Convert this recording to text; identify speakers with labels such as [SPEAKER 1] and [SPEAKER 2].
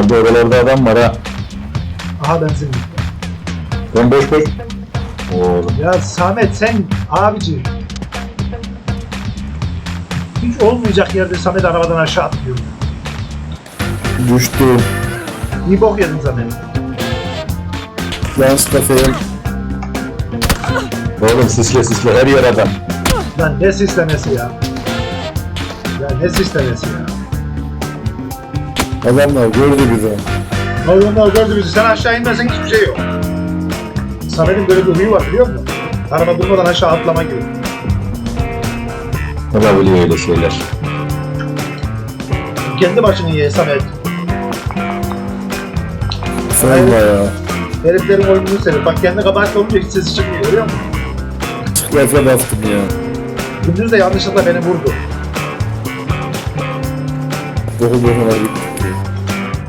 [SPEAKER 1] Herhalde oralarda adam var ha.
[SPEAKER 2] Aha benzin bitti.
[SPEAKER 1] Ben boş boş. Oğlum.
[SPEAKER 2] Ya Samet sen abici. Hiç olmayacak yerde Samet arabadan aşağı atlıyor.
[SPEAKER 3] Düştüm.
[SPEAKER 2] İyi bok yedin Samet.
[SPEAKER 3] Lens kafayım.
[SPEAKER 1] Oğlum sisle sisle her yer adam.
[SPEAKER 2] Lan ne sistemesi ya. Ya ne sistemesi ya.
[SPEAKER 3] Adamlar gördü bizi.
[SPEAKER 2] Onlar gördü bizi. Sen aşağı inmezsen hiçbir şey yok. Samet'in böyle bir huyu var biliyor musun? Araba durmadan aşağı atlama gibi.
[SPEAKER 1] Olabiliyor öyle şeyler.
[SPEAKER 2] Kendi başını ye Samet.
[SPEAKER 3] Sorma ya.
[SPEAKER 2] Heriflerin oyununu seviyor. Bak kendi kabahatli olunca hiç sesi çıkmıyor görüyor musun?
[SPEAKER 3] Çıklafa bastım ya.
[SPEAKER 2] Gündüz de yanlışlıkla beni vurdu.
[SPEAKER 3] derrubou o Ronaldinho.